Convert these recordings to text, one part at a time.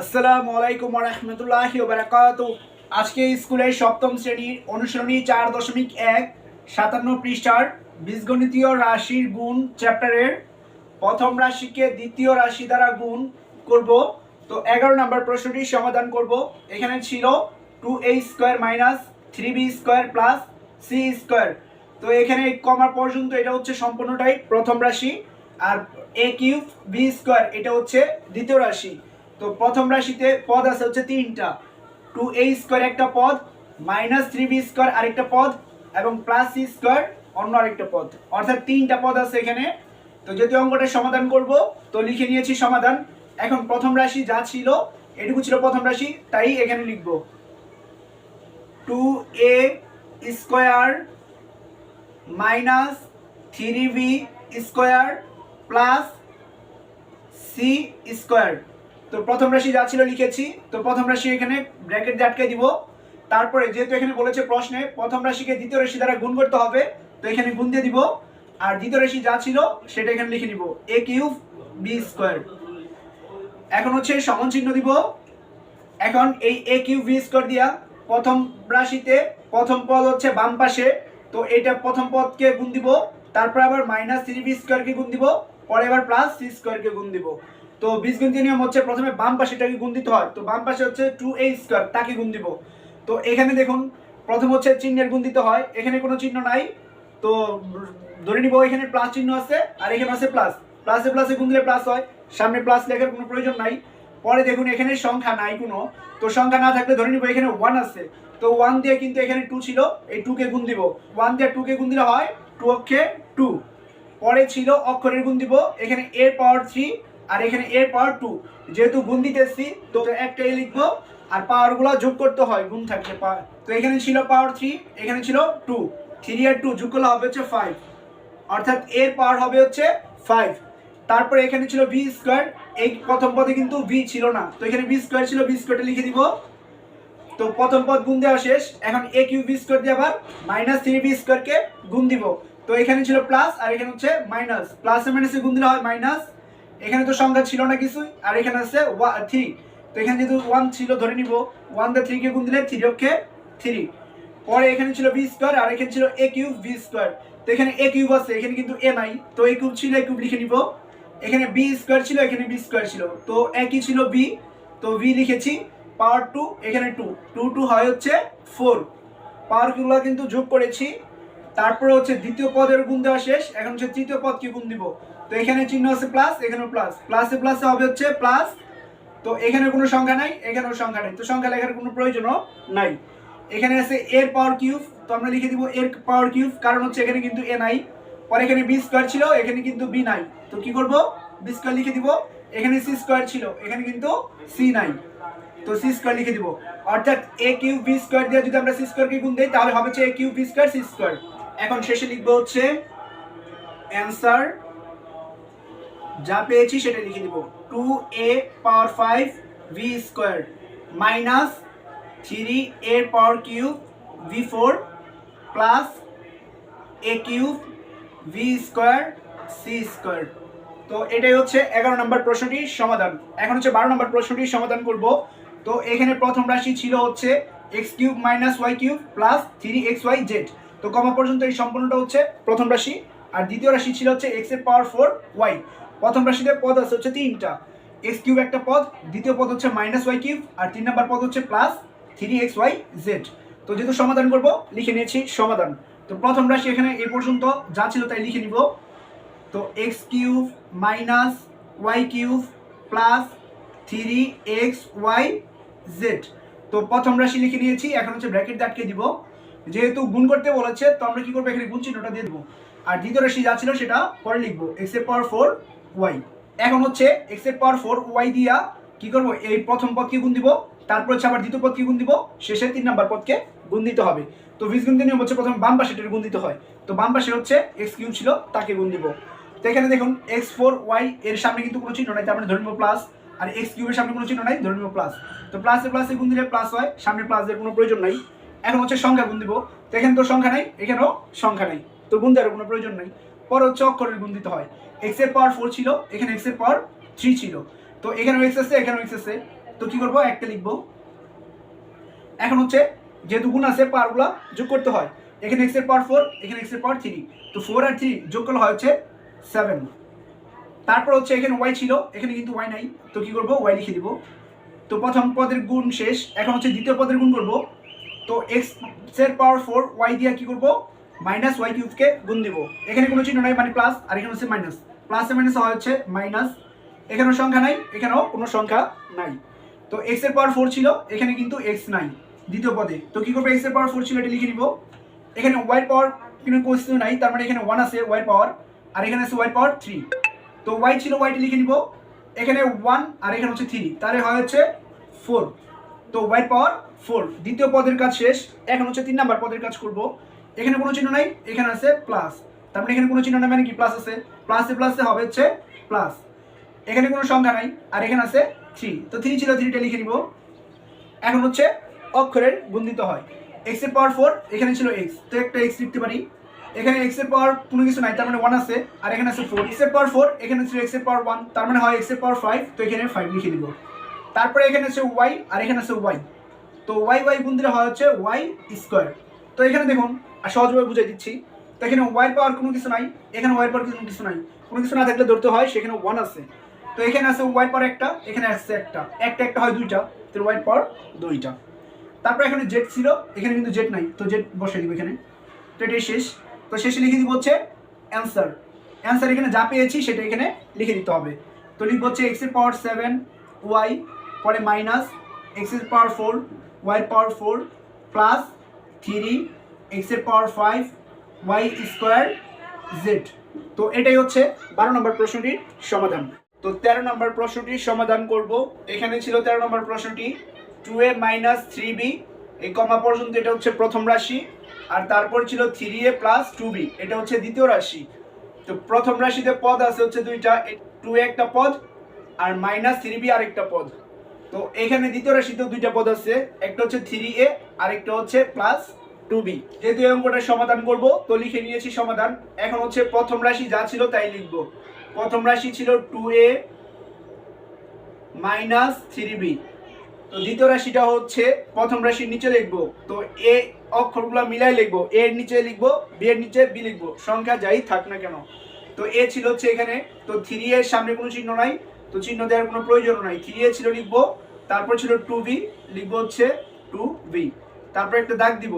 আসসালামু আলাইকুম রহমতুল্লাহি বারাকাত আজকে স্কুলের সপ্তম শ্রেণির অনুসরণী চার দশমিক এক, সাতান্ন পৃষ্ঠার বীজগণিতীয় রাশির গুণ চ্যাপ্টারের প্রথম রাশিকে দ্বিতীয় রাশি দ্বারা গুণ করব। তো এগারো নম্বর প্রশ্নটির সমাধান করব। এখানে ছিল two A square minus three B square plus C square তো এখানে কমা পর্যন্ত এটা হচ্ছে সম্পূর্ণটাই প্রথম রাশি আর এ কিউব বি স্কোয়ার এটা হচ্ছে দ্বিতীয় রাশি। তো প্রথম রাশিতে পদ আছে হচ্ছে তিনটা। টু এ স্কোয়ার একটা পদ মাইনাস থ্রি বি স্কোয়ার আরেকটা পদ, এবং প্লাস সি স্কোয়ার অন্য আরেকটা পদ। অর্থাৎ তিনটা পদ আছে এখানে। তো যদি অঙ্কটা সমাধান করব, তো লিখে নিয়েছি সমাধান। এখন প্রথম রাশি যা ছিল, এটুকু ছিল প্রথম রাশি, তাই এখানে লিখব। Two A square minus three B square plus C square তো প্রথম রাশি যা ছিল লিখেছি, তো প্রথম রাশি এখানে ব্র্যাকেট দিয়ে আটকে দিব। তারপরে যেহেতু এখানে বলেছে প্রশ্নে, প্রথম রাশিকে দ্বিতীয় রাশি দ্বারা গুণ করতে হবে, তো এখানে গুণ দিয়ে দিব। আর দ্বিতীয় রাশি যা ছিল, সেটা এখানে লিখে নিব এ কিউব বি স্কোয়ার। এখন হচ্ছে সমান চিহ্ন দিব। এখন এই এ কিউ ভি স্কোয়ার দিয়া প্রথম রাশিতে প্রথম পদ হচ্ছে বাম পাশে, তো এটা প্রথম পদকে গুণ দিব। তারপর আবার মাইনাস থ্রি বি স্কোয়ারকে গুণ দিব। পরে আবার প্লাস সি স্কোয়ারকে গুণ দিব। তো বীজগণিত নিয়ম হচ্ছে প্রথমে বাম পাশেটাকে গুণ দিতে হয়। তো বাম পাশে হচ্ছে টু এ স্কোয়ার তাকে গুণ দিব। তো এখানে দেখুন, প্রথম হচ্ছে চিহ্নের গুণ দিতে হয়, এখানে কোনো চিহ্ন নাই। তো ধরে নিব এখানে প্লাস চিহ্ন আছে, আর এখানে আছে প্লাস প্লাসে প্লাসে গুণ দিলে প্লাস হয়, সামনে প্লাস লেখার কোনো প্রয়োজন নাই। পরে দেখুন, এখানে সংখ্যা নাই কোনো। তো সংখ্যা না থাকলে ধরে নিব এখানে ওয়ান আছে। তো ওয়ান দিয়ে কিন্তু এখানে টু ছিল, এই টুকে গুণ দিব। ওয়ান দিয়ে টুকে গুণ দিলে হয় টু অক্ষে টু পরে ছিল অক্ষরের গুণ দিব, এখানে এর পাওয়ার থ্রি আর এখানে এর পাওয়ার টু যেহেতু গুণ দিতেছি তো একটাই লিখব, আর পাওয়ারগুলো যোগ করতে হয়, গুণ থাকলে পা- তো এখানে ছিল পাওয়ার থ্রি এখানে ছিল টু থ্রি আর টু যোগ করলে হবে হচ্ছে ফাইভ অর্থাৎ এর পাওয়ার হবে হচ্ছে ফাইভ তারপরে এখানে ছিল ভি স্কোয়ার এই প্রথম পদে কিন্তু ভি ছিল না, তো এখানে ভি স্কোয়ার ছিল ভি স্কোয়ারটা লিখে দিব, তো প্রথম পদ গুণ দেওয়া শেষ, এখন এ কিউ বি স্কোয়ার দিয়ে আবার মাইনাস থ্রি বি স্কোয়ারকে গুণ দিব, তো এখানে ছিল প্লাস আর এখানে হচ্ছে মাইনাস প্লাসে মাইনাসে গুণ দিলে হয় মাইনাস এখানে তো সংখ্যা ছিল না কিছুই, আর এখানে আছে থ্রি তো এখানে যেহেতু ওয়ান ছিল, ধরে নিব। ওয়ান দিয়ে থ্রিকে গুণ দিলে থ্রি অক্ষে থ্রি পরে এখানে ছিল বি স্কোয়ার আর এখানে ছিল এ কিউব বি স্কোয়ার তো এখানে এ কিউব আছে, এখানে কিন্তু এ নাই। তো এ কিউব ছিল এ কিউব লিখে নিব। এখানে বি স্কোয়ার ছিল, এখানে বি স্কোয়ার ছিল। তো একই ছিল বি তো ভি লিখেছি পাওয়ার টু এখানে টু টু টু হয় হচ্ছে ফোর পাওয়ারগুলো কিন্তু যোগ করেছি। তারপরে হচ্ছে দ্বিতীয় পদের গুণ দেওয়া শেষ, এখন হচ্ছে তৃতীয় পদকে গুণ দিব। তো এখানে চিহ্ন আছে প্লাস এখানেও প্লাস প্লাসে প্লাসে হবে হচ্ছে প্লাস তো এখানে কোনো সংখ্যা নাই, এখানেও সংখ্যা নাই। তো সংখ্যা লেখার কোনো প্রয়োজনও নাই। এখানে আছে এর পাওয়ার কিউব তো আমরা লিখে দিব এর পাওয়ার কিউব কারণ হচ্ছে এখানে কিন্তু এ নাই। পরে এখানে বি স্কোয়ার ছিল, এখানে কিন্তু বি নাই। তো কি করব? বি স্কোয়ার লিখে দিব। এখানে সি স্কোয়ার ছিল, এখানে কিন্তু সি নাই। তো সি স্কোয়ার লিখে দিব। অর্থাৎ এ কিউ বি স্কোয়ার দিয়ে যদি আমরা সি স্কোয়ারকে গুণ দেই, তাহলে হবে হচ্ছে A cube B square C square এখন শেষে লিখব হচ্ছে অ্যান্সার যা পেয়েছি সেটা লিখে দিব two A power five V square minus three A power cube V four plus A cube V square C square তো এটাই হচ্ছে এগারো নম্বর প্রশ্নটির সমাধান। এখন হচ্ছে বারো নম্বর প্রশ্নটির সমাধান করব। তো এখানে প্রথম রাশি ছিল হচ্ছে X cube minus Y cube plus three X Y Z তো কমা পর্যন্ত এই সম্পূর্ণটা হচ্ছে প্রথম রাশি। আর দ্বিতীয় রাশি ছিল হচ্ছে এক্সের পাওয়ার ফোর ওয়াই প্রথম রাশিতে পদ আছে হচ্ছে তিনটা। এক্স কিউব একটা পদ, দ্বিতীয় পদ হচ্ছে মাইনাস ওয়াই কিউব আর তিন নম্বর পদ হচ্ছে plus three X Y Z তো যেহেতু সমাধান করব, লিখে নিয়েছি সমাধান। তো প্রথম রাশি এখানে এই পর্যন্ত যা ছিল তাই লিখে নিব। তো X cube minus Y cube plus three X Y Z তো প্রথম রাশি লিখে নিয়েছি, এখন হচ্ছে ব্র্যাকেট আটকে দিব। যেহেতু গুণ করতে বলেছে, তো আমরা কি করব, এখানে গুণ চিহ্নটা দিয়ে দেবো। আর দ্বিতীয় রাশি যা ছিল সেটা পরে লিখব এক্সের পাওয়ার ফোর ওয়াই এখন হচ্ছে এক্সের পাওয়ার ফোর ওয়াই দিয়া কি করব? এই প্রথম পদকে গুণ দিব, তারপর হচ্ছে আবার দ্বিতীয় পদকে গুণ দিব, শেষে তিন নাম্বার পদকে গুণ দিতে হবে। তো বীজগণিত নিয়ম হচ্ছে প্রথম বাম পাশেটার গুণ দিতে হয়। তো বাম পাশে হচ্ছে এক্স কিউব ছিল, তাকে গুণ দিব। তো এখানে দেখুন এক্স ফোর ওয়াই এর সামনে কিন্তু কোনো চিহ্ন নাই, তার মানে ধরে নেব প্লাস আর এক্স কিউবের সামনে কোনো চিহ্ন নাই ধরে নেব প্লাস তো প্লাসে প্লাসে গুণ দিলে প্লাস হয়, সামনে প্লাস এর কোনো প্রয়োজন নাই। এখন হচ্ছে সংখ্যা গুণ দিব। তো এখানে তো সংখ্যা নাই, এখানেও সংখ্যা নাই। তো গুণ দেওয়ার কোনো প্রয়োজন নাই। পরে হচ্ছে অক্ষরের গুণ দিতে হয়। এক্সের পাওয়ার ফোর ছিল, এখানে এক্সের পাওয়ার থ্রি ছিল। তো এখানেও এক্স আছে, এখানেও এক্স আছে। তো কি করব? একটা লিখব। এখন হচ্ছে যেহেতু গুণ আছে পাওয়ারগুলো যোগ করতে হয়। এখানে এক্সের পাওয়ার ফোর এখানে এক্সের পাওয়ার থ্রি তো ফোর আর থ্রি যোগ করলে হয় হচ্ছে সেভেন তারপর হচ্ছে এখানে ওয়াই ছিল, এখানে কিন্তু ওয়াই নাই। তো কি করব? ওয়াই লিখে দিব। তো প্রথম পদের গুণ শেষ। এখন হচ্ছে দ্বিতীয় পদের গুণ করব। তো এক্সের পাওয়ার ফোর ওয়াই দিয়ে কি করব? মাইনাস ওয়াই কিউবকে গুণ দিব। এখানে কোনো চিহ্ন নাই মানে প্লাস আর এখানে হচ্ছে মাইনাস প্লাসে মাইনাস হয় হচ্ছে মাইনাস। এখানেও সংখ্যা নাই, এখানেও কোনো সংখ্যা নাই। তো এক্সের পাওয়ার ফোর ছিল, এখানে কিন্তু এক্স নাই, দ্বিতীয় পদে। তো কী করব এক্সের পাওয়ার ফোর ছিল, এটা লিখে নিব। এখানে ওয়াই পাওয়ার কোনো কোশ্চেন নাই, তার মানে এখানে ওয়ান আছে ওয়াই পাওয়ার আর এখানে আছে ওয়াই পাওয়ার থ্রি তো ওয়াই ছিল ওয়াইটি লিখে নিব। এখানে ওয়ান আর এখানে হচ্ছে থ্রি তাহলে হয় হচ্ছে ফোর তো ওয়াই পাওয়ার ফোর দ্বিতীয় পদের কাজ শেষ, এখন হচ্ছে তিন নাম্বার পদের কাজ করব। এখানে কোনো চিহ্ন নাই, এখানে আছে প্লাস তার মানে এখানে কোনো চিহ্ন নাই মানে কি? প্লাস আছে। প্লাসে প্লাসে হবে হচ্ছে প্লাস এখানে কোনো সংখ্যা নাই, আর এখানে আছে থ্রি তো থ্রি ছিল থ্রিটা লিখে নিব। এখন হচ্ছে অক্ষরের দিতে হয়। এক্সের পাওয়ার ফোর এখানে ছিল এক্স তো একটা এক্স লিখতে পারি। এখানে এক্সের পাওয়ার কোনো কিছু নাই, তার মানে ওয়ান আছে। আর এখানে আছে ফোর এক্সের পাওয়ার ফোর এখানে ছিল এক্সের পাওয়ার ওয়ান তার মানে হয় এক্সের পাওয়ার ফাইভ তো এখানে ফাইভ লিখে দিব তারপরে এখানে আছে ওয়াই আর এখানে আছে ওয়াই তো ওয়াই ওয়াই গুণ হয় হচ্ছে ওয়াই স্কোয়ার তো এখানে দেখুন, আর সহজভাবে বুঝাই দিচ্ছি। তো এখানে ওয়াই পাওয়ার কোনো কিছু নাই, এখানে ওয়াই পাওয়ার কোনো কিছু নাই। কোনো কিছু না থাকলে ধরতে হয়, সেখানে ওয়ান আছে। তো এখানে আছে ওয়াই পাওয়ার একটা, এখানে আছে একটা। একটা একটা হয় দুইটা তো ওয়াই পাওয়ার দুইটা। তারপর এখানে জেড ছিল, এখানে কিন্তু জেড নাই, তো জেড বসে দিব এখানে। তো এটাই শেষ। তো শেষে লিখে দিব হচ্ছে অ্যান্সার অ্যান্সার এখানে যা পেয়েছি, সেটা এখানে লিখে দিতে হবে। তো লিখব হচ্ছে এক্সের পাওয়ার সেভেন ওয়াই পরে মাইনাস এক্সের power four Y power four plus three এক্সের power five Y square Z. তো এটাই হচ্ছে বারো নম্বর প্রশ্নটির সমাধান। তো তেরো নম্বর প্রশ্নটির সমাধান করব। এখানে ছিল তেরো নম্বর প্রশ্নটি two A minus three B এই কমা পর্যন্ত এটা হচ্ছে প্রথম রাশি, আর তারপর ছিল three A plus two B এটা হচ্ছে দ্বিতীয় রাশি। তো প্রথম রাশিতে পদ আছে হচ্ছে দুইটা টু এ একটা পদ, আর মাইনাস থ্রি বি আরেকটা পদ। তো এখানে দ্বিতীয় রাশিতেও দুইটা পদ আছে, একটা হচ্ছে থ্রি এ আরেকটা হচ্ছে প্লাস টু বি। যেহেতু এই অঙ্কটার সমাধান করব, তো লিখে নিয়েছি সমাধান। এখন হচ্ছে প্রথম রাশি যা ছিল তাই লিখব। প্রথম রাশি ছিল two A minus three B. তো দ্বিতীয় রাশিটা হচ্ছে প্রথম রাশির নিচে লিখব। তো এ অক্ষরগুলো মিলাই লিখব। এর নিচে লিখব, বি এর নিচে, বি লিখব। সংখ্যা যাই থাক না কেন। তো এ ছিল হচ্ছে এখানে। তো থ্রি এর সামনে কোনো চিহ্ন নাই। তো চিহ্ন দেওয়ার কোনো প্রয়োজন নাই। থ্রি এ ছিল লিখব, তারপর ছিল টু বি, লিখব হচ্ছে টু বি। তারপর একটা দাগ দিব।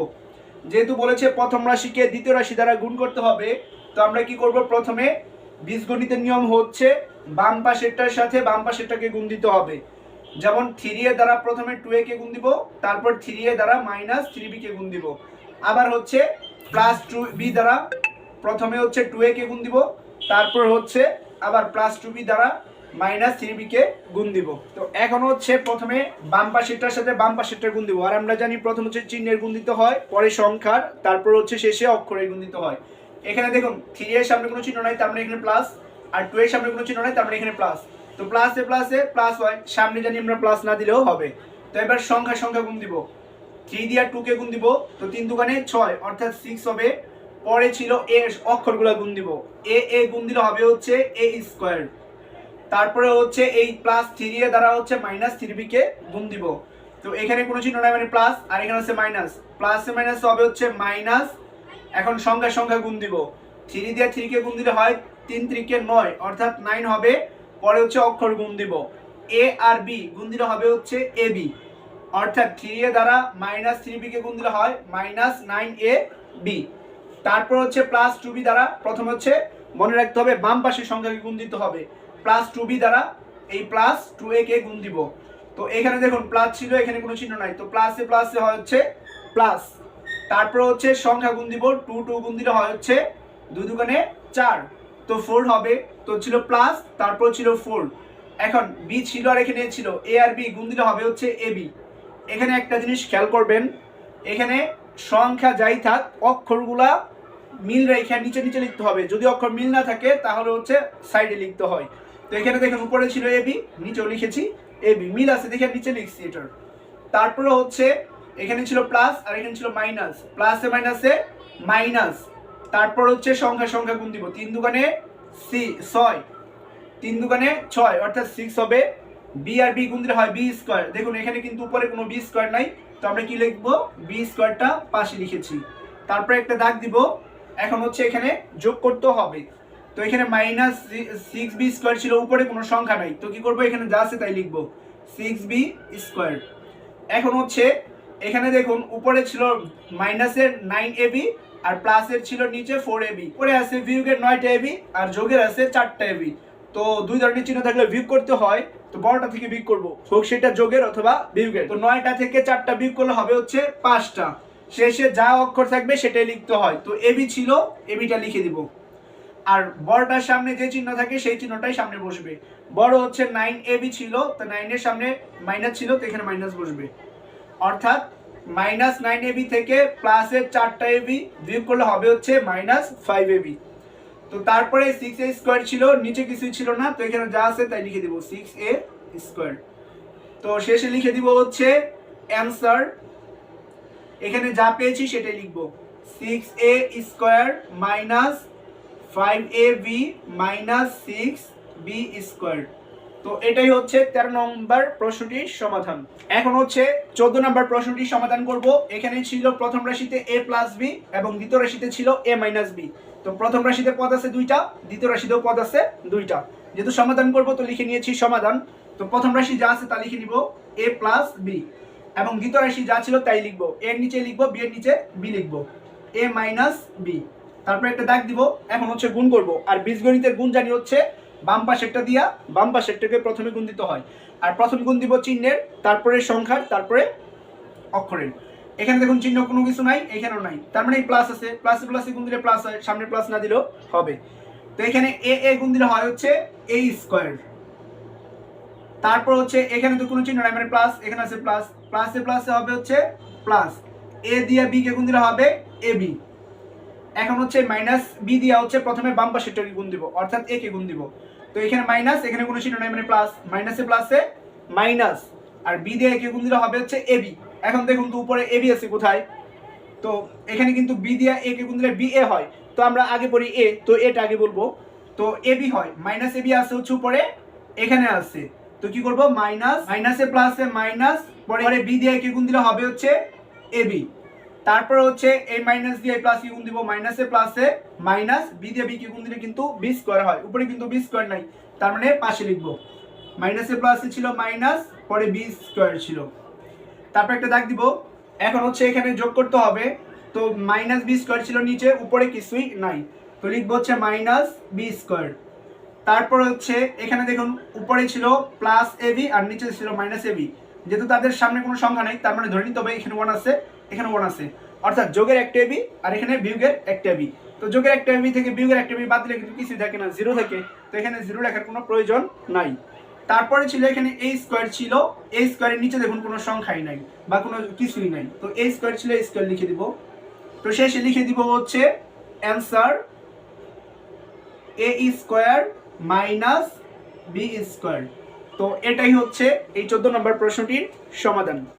যেহেতু বলেছে প্রথম রাশিকে দ্বিতীয় রাশি দ্বারা গুণ করতে হবে, তো আমরা কি করব? প্রথমে বীজগণিতের নিয়ম হচ্ছে বাম পাশেরটার সাথে বাম পাশেরটাকে গুণ দিতে হবে। যেমন থ্রি এ দ্বারা প্রথমে টু এ কে গুণ দিব, তারপর থ্রি এ দ্বারা মাইনাস থ্রি বি কে গুণ দিব। আবার হচ্ছে প্লাস টু বি দ্বারা প্রথমে হচ্ছে টু এ কে গুণ দিব, তারপর হচ্ছে আবার প্লাস টু বি দ্বারা মাইনাস থ্রি বি কে গুণ দিব। তো এখন হচ্ছে প্রথমে বাম পাশেরটার সাথে বাম পাশেরটা গুণ দিব। আর আমরা জানি প্রথম হচ্ছে চিহ্নের গুণ দিতে হয়, পরে সংখ্যার, তারপর হচ্ছে শেষে অক্ষরের গুণ দিতে হয়। এখানে দেখুন থ্রি এর সামনে কোনো চিহ্ন নাই, তার মানে এখানে প্লাস আর টু এর সামনে কোনো চিহ্ন নাই, তার মানে এখানে প্লাস তো প্লাসে প্লাসে প্লাস হয় সামনে জানি আমরা প্লাস না দিলেও হবে। তো এবার সংখ্যা সংখ্যা গুণ দিব। থ্রি দিয়ে টু কে গুণ দিব, তো তিন দোকানে ছয়, অর্থাৎ সিক্স হবে। পরে ছিল এ অক্ষরগুলো গুণ দিব। এ এ গুণ দিলে হবে হচ্ছে এ স্কোয়ার তারপরে হচ্ছে এই প্লাস থ্রি এ দ্বারা হচ্ছে মাইনাস থ্রি কে গুণ দিব। তো এখানে কোনো চিহ্ন নাই মানে প্লাস আর এখানে হচ্ছে মাইনাস প্লাস মাইনাস হবে হচ্ছে মাইনাস এখন সংখ্যা সংখ্যা গুণ দিব। থ্রি দিয়ে থ্রি কে গুণ দিলে হয় তিন ত্রিকে নয়, অর্থাৎ নাইন হবে, পরে হচ্ছে অক্ষর গুণ দিব। এ আর বি গুণ দিলে হবে হচ্ছে এ বি অর্থাৎ থ্রি এ দ্বারা মাইনাস থ্রি বি কে গুণ দিলে হয় মাইনাস নাইন এ বি তারপর হচ্ছে প্লাস টু বি দ্বারা প্রথম হচ্ছে মনে রাখতে হবে বাম পাশের সংখ্যাকে গুণ দিতে হবে। প্লাস টু বি দ্বারা এই প্লাস টু এ কে গুণ দিব। তো এখানে দেখুন প্লাস ছিল, এখানে কোনো চিহ্ন নাই। তো প্লাসে প্লাসে হয় হচ্ছে প্লাস তারপর হচ্ছে সংখ্যা গুণ দিব টু টু গুণ দিলে হয় হচ্ছে দুই দোকানে চার। তো ফোর হবে, তো ছিল প্লাস তারপর ছিল ফোর এখন বি ছিল আর এখানে ছিল এ আর বি গুণ দিলে হবে হচ্ছে এ বি এখানে একটা জিনিস খেয়াল করবেন, এখানে সংখ্যা যাই থাক, অক্ষরগুলা মিল রেখে নিচে নিচে লিখতে হবে। যদি অক্ষর মিল না থাকে, তাহলে হচ্ছে সাইডে লিখতে হয়। তো এখানে দেখেন, উপরে ছিল এ বি নিচেও লিখেছি এ বি মিল আছে দেখে নিচে লিখছি এটার। তারপরে হচ্ছে, এখানে ছিল প্লাস আর এখানে ছিল মাইনাস প্লাসে মাইনাসে মাইনাস তারপর হচ্ছে সংখ্যা সংখ্যা গুণ দিব। তিন দোকানে সি ছয়। তিন দোকানে ছয়, অর্থাৎ সিক্স হবে বি আর বি গুণ দিলে হয় বি স্কোয়ার দেখুন, এখানে কিন্তু উপরে কোনো বি স্কোয়ার নাই। তো আমরা কি লিখব? বি স্কোয়ারটা পাশে লিখেছি। তারপরে একটা দাগ দিব। এখন হচ্ছে এখানে যোগ করতে হবে। তো এখানে মাইনাস সিক্স বি স্কোয়ার ছিল, উপরে কোনো সংখ্যা নাই। তো কি করব? এখানে যা আছে তাই লিখব। সিক্স বি স্কোয়ার এখন হচ্ছে, এখানে দেখুন, উপরে ছিল মাইনাসের নাইন এ বি আর প্লাসের ছিল নিচে ফোর এবি পরে আছে ভিউগের নয়টা এবি আর যোগের আছে চারটা এবি তো দুই ধরনের চিহ্ন থাকলে ভিউ করতে হয়। তো বড়টা থেকে বিয়োগ করব। হোক, সেটা যোগের অথবা বিয়োগের। তো নয়টা থেকে চারটা বিয়োগ করলে হবে হচ্ছে পাঁচটা। শেষে যা অক্ষর থাকবে সেটাই লিখতে হয়। তো এবি ছিল এবিটা লিখে দিব। আর বড়টার সামনে যে চিহ্ন থাকে, সেই চিহ্নটাই সামনে বসবে। বড় হচ্ছে নাইন এ বি ছিল, তো নাইনের সামনে মাইনাস ছিল, তো এখানে মাইনাস বসবে। অর্থাৎ মাইনাস নাইন এবি থেকে প্লাসের চারটা এবি বিয়োগ করলে হবে হচ্ছে মাইনাস ফাইভ এবি তো তারপরে সিক্স এ স্কোয়ার ছিল, নিচে কিছুই ছিল না, তো এখানে যা আছে তাই লিখে দিব সিক্স এ স্কোয়ার তো শেষে লিখে দিব হচ্ছে অ্যান্সার এখানে যা পেয়েছি সেটাই লিখব। Six A square minus five A B minus six B square তো এটাই হচ্ছে তেরো নম্বর প্রশ্নটির সমাধান। এখন হচ্ছে চোদ্দ নম্বর প্রশ্নটির সমাধান করব। এখানে ছিল প্রথম রাশিতে এ প্লাস বি এবং দ্বিতীয় রাশিতে ছিল এ মাইনাস বি তো প্রথম রাশিতে পদ আছে দুইটা, দ্বিতীয় রাশিতেও পদ আছে দুইটা। যেহেতু সমাধান করব, তো লিখে নিয়েছি সমাধান। তো প্রথম রাশি যা আছে তা লিখে নিব এ প্লাস বি এবং দ্বিতীয় রাশি যা ছিল তাই লিখব। এর নিচে লিখব বি এর নিচে বি লিখব। এ মাইনাস বি তারপরে একটা দাগ দিব, এখন হচ্ছে গুণ করব। আর বীজগণিতের গুণ জানি হচ্ছে বাম পাশেরটা দিয়া বাম পাশেরটাকে প্রথমে গুণ দিতে হয়। আর প্রথম গুণ দিব চিহ্নের, তারপরে সংখ্যার, তারপরে অক্ষরের। এখানে দেখুন চিহ্ন কোনো কিছু নাই, এখানেও নাই। তার মানে প্লাস আছে প্লাসে প্লাসে গুণ দিলে প্লাস হয়, সামনে প্লাস না দিলেও হবে। তো এখানে এ এ গুণ দিলে হয় হচ্ছে এ স্কোয়ার তারপর হচ্ছে এখানে তো কোনো চিহ্ন নাই মানে প্লাস এখানে আছে প্লাস প্লাসে প্লাসে হবে হচ্ছে প্লাস এ দিয়ে বি কে গুণ দিলে হবে এ বি এখন হচ্ছে মাইনাস বি দিয়া হচ্ছে প্রথমে বাম পাশেরটাকে গুণ দিব, অর্থাৎ এ কে গুণ দিব। তো এখানে মাইনাস এখানে কোনো চিহ্ন নাই মানে প্লাস মাইনাসে প্লাসে মাইনাস আর বি দিয়ে একে গুণ দিলে হবে হচ্ছে এ বি এখন দেখুন তো উপরে এ বি আছে কোথায়? তো এখানে কিন্তু বি দিয়ে এ কে গুণ দিলে বি এ হয়। তো আমরা আগে পড়ি এ তো এটা আগে বলব। তো এ বি হয়। মাইনাস এ বি আছে হচ্ছে উপরে, এখানে আছে। তো কি করব? মাইনাস মাইনাসে প্লাসে মাইনাস পরে বি দিয়ে কে গুণ দিলে হবে হচ্ছে এ বি তারপরে হচ্ছে এই মাইনাস দিয়ে প্লাস কি গুণ দিব প্লাসে মাইনাস বি দিয়ে বি কি গুণ দিলে কিন্তু বি স্কোয়ার হয়। উপরে কিন্তু বি স্কোয়ার নাই, তার মানে পাশে লিখব। প্লাসে ছিল মাইনাস পরে বি স্কোয়ার ছিল। তারপর একটা দাগ দিব, এখন হচ্ছে এখানে যোগ করতে হবে, তো মাইনাস বি স্কোয়ার ছিল নিচে, উপরে কিছুই নাই। তো লিখব হচ্ছে মাইনাস বি স্কোয়ার তারপর হচ্ছে এখানে দেখুন, উপরে ছিল প্লাস এবি আর নিচে ছিল মাইনাস এবি যেহেতু তাদের সামনে কোনো সংখ্যা নেই, তার মানে ধরে নিতে হবে এখানে ওয়ান আছে। এখানে ওয়ান আছে। অর্থাৎ যোগের একটা এবি আর এখানে বিয়োগের একটা এবি তো যোগের একটা এবি থেকে বিয়োগের একটা এবি বাদ দিলে কিন্তু কিছু থাকে না জিরো থাকে। তো এখানে জিরো লেখার কোনো প্রয়োজন নাই। তারপরে ছিল এখানে এই স্কোয়ার ছিল। এই স্কোয়ারের নিচে দেখুন কোনো সংখ্যাই নাই বা কোনো কিছুই নাই। তো এই স্কোয়ার ছিল এই স্কোয়ার লিখে দিব। তো শেষে লিখে দিব হচ্ছে answer A square minus B square তো এটাই হচ্ছে এই চোদ্দ নম্বর প্রশ্নটির সমাধান।